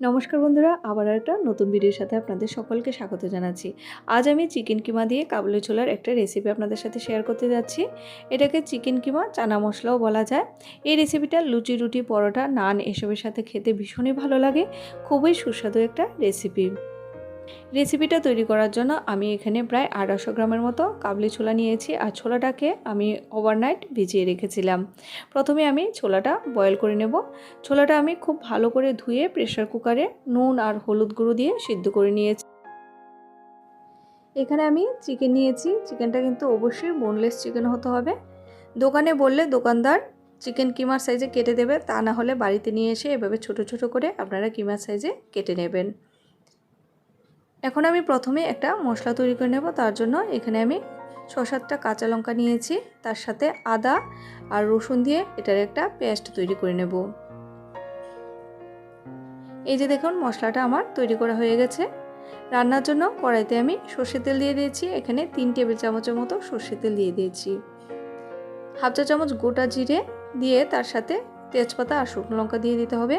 নমস্কার বন্ধুরা, আবার একটা নতুন ভিডিওর সাথে আপনাদের সকলকে স্বাগত জানাচ্ছি। আজ আমি চিকেন কিমা দিয়ে কাবুলি ছোলার একটা রেসিপি আপনাদের সাথে শেয়ার করতে যাচ্ছি। এটাকে চিকেন কিমা, চানা মশলাও বলা যায়। এই রেসিপিটা লুচি, রুটি, পরোটা, নান এসবের সাথে খেতে ভীষণই ভালো লাগে। খুবই সুস্বাদু একটা রেসিপি রেসিপিটা তৈরি করার জন্য আমি এখানে প্রায় আড়াইশো গ্রামের মতো কাবলি ছোলা নিয়েছি আর ছোলাটাকে আমি ওভারনাইট ভিজিয়ে রেখেছিলাম। প্রথমে আমি ছোলাটা বয়েল করে নেব। ছোলাটা আমি খুব ভালো করে ধুয়ে প্রেশার কুকারে নুন আর হলুদ গুঁড়ো দিয়ে সিদ্ধ করে নিয়েছি। এখানে আমি চিকেন নিয়েছি। চিকেনটা কিন্তু অবশ্যই বোনলেস চিকেন হতে হবে। দোকানে বললে দোকানদার চিকেন কিমার সাইজে কেটে দেবে, তা না হলে বাড়িতে নিয়ে এসে এভাবে ছোট ছোট করে আপনারা কিমার সাইজে কেটে নেবেন। এখন আমি প্রথমে একটা মশলা তৈরি করে নেব, তার জন্য এখানে আমি ছ সাতটা কাঁচা লঙ্কা নিয়েছি, তার সাথে আদা আর রসুন দিয়ে এটার একটা পেস্ট তৈরি করে নেব। এই যে দেখুন, মশলাটা আমার তৈরি করা হয়ে গেছে। রান্নার জন্য কড়াইতে আমি সর্ষের তেল দিয়ে দিয়েছি, এখানে তিন টেবিল চামচের মতো সর্ষের তেল দিয়ে দিয়েছি। হাফ চা চামচ গোটা জিরে দিয়ে তার সাথে তেজপাতা আর শুকনো লঙ্কা দিয়ে দিতে হবে।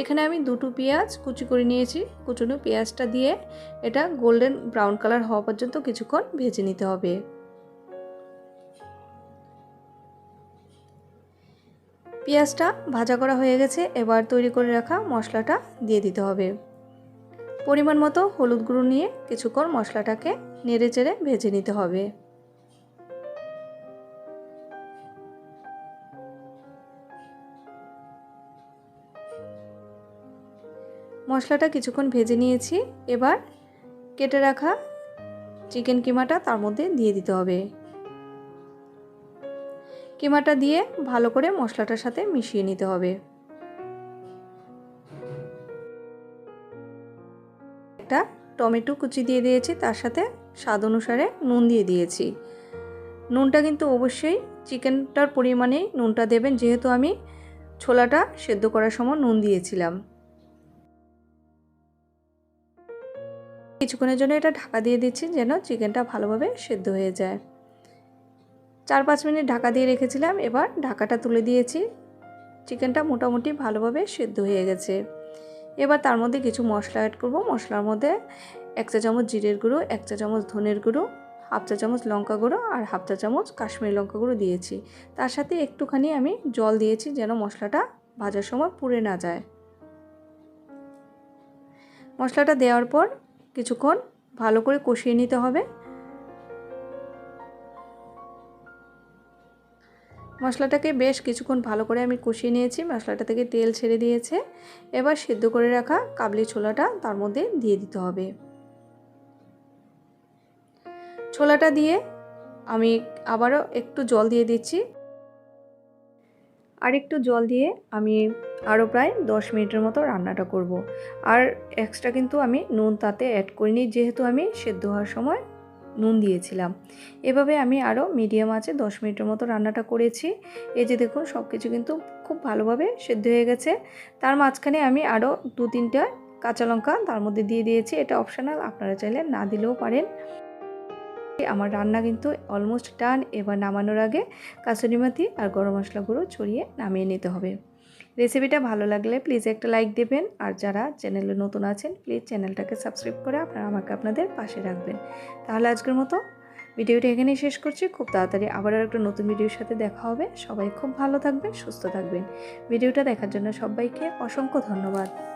এখানে আমি দুটো পেঁয়াজ কুচি করে নিয়েছি। কুচুনো পেঁয়াজটা দিয়ে এটা গোল্ডেন ব্রাউন কালার হওয়া পর্যন্ত কিছুক্ষণ ভেজে নিতে হবে। পেঁয়াজটা ভাজা করা হয়ে গেছে। এবার তৈরি করে রাখা মশলাটা দিয়ে দিতে হবে। পরিমাণ মতো হলুদ গুঁড়ো নিয়ে কিছুক্ষণ মশলাটাকে নেড়ে চেড়ে ভেজে নিতে হবে। মশলাটা কিছুক্ষণ ভেজে নিয়েছি। এবার কেটে রাখা চিকেন কিমাটা তার মধ্যে দিয়ে দিতে হবে। কিমাটা দিয়ে ভালো করে মশলাটার সাথে মিশিয়ে নিতে হবে। একটা টমেটো কুচি দিয়ে দিয়েছি, তার সাথে স্বাদ অনুসারে নুন দিয়ে দিয়েছি। নুনটা কিন্তু অবশ্যই চিকেনটার পরিমাণেই নুনটা দেবেন, যেহেতু আমি ছোলাটা সেদ্ধ করার সময় নুন দিয়েছিলাম। কিছুক্ষণের জন্য এটা ঢাকা দিয়ে দিচ্ছি যেন চিকেনটা ভালোভাবে সেদ্ধ হয়ে যায়। চার পাঁচ মিনিট ঢাকা দিয়ে রেখেছিলাম, এবার ঢাকাটা তুলে দিয়েছি। চিকেনটা মোটামুটি ভালোভাবে সেদ্ধ হয়ে গেছে। এবার তার মধ্যে কিছু মশলা অ্যাড করব। মশলার মধ্যে এক চা চামচ জিরের গুঁড়ো, এক চা চামচ ধনের গুঁড়ো, হাফ চা চামচ লঙ্কা গুঁড়ো আর হাফ চা চামচ কাশ্মীরি লঙ্কা গুঁড়ো দিয়েছি। তার সাথে একটুখানি আমি জল দিয়েছি যেন মশলাটা ভাজার সময় পুড়ে না যায়। মশলাটা দেওয়ার পর কিছুক্ষণ ভালো করে কষিয়ে নিতে হবে। মশলাটাকে বেশ কিছুক্ষণ ভালো করে আমি কষিয়ে নিয়েছি, মশলাটা থেকে তেল ছেড়ে দিয়েছে। এবার সিদ্ধ করে রাখা কাবলি ছোলাটা তার মধ্যে দিয়ে দিতে হবে। ছোলাটা দিয়ে আমি আবারও একটু জল দিয়ে দিচ্ছি। আর একটু জল দিয়ে আমি আরও প্রায় দশ মিনিটের মতো রান্নাটা করব। আর এক্সট্রা কিন্তু আমি নুন তাতে অ্যাড করিনি, যেহেতু আমি সেদ্ধ হওয়ার সময় নুন দিয়েছিলাম। এভাবে আমি আরও মিডিয়াম আছে দশ মিনিটের মতো রান্নাটা করেছি। এই যে দেখুন সব কিছু কিন্তু খুব ভালোভাবে সেদ্ধ হয়ে গেছে। তার মাঝখানে আমি আরও দু তিনটা কাঁচা লঙ্কা তার মধ্যে দিয়ে দিয়েছি। এটা অপশনাল আপনারা চাইলে না দিলেও পারেন। আমার রান্না কিন্তু অলমোস্ট ডান এবার নামানোর আগে কাসুরি আর গরম মশলা গুঁড়ো ছড়িয়ে নামিয়ে নিতে হবে। রেসিপিটা ভালো লাগলে প্লিজ একটা লাইক দেবেন। আর যারা চ্যানেলে নতুন আছেন প্লিজ চ্যানেলটাকে সাবস্ক্রাইব করে আপনারা আমাকে আপনাদের পাশে রাখবেন। তাহলে আজকের মতো ভিডিওটা এখানেই শেষ করছি। খুব তাড়াতাড়ি আবার আর একটা নতুন ভিডিওর সাথে দেখা হবে। সবাই খুব ভালো থাকবেন, সুস্থ থাকবেন। ভিডিওটা দেখার জন্য সবাইকে অসংখ্য ধন্যবাদ।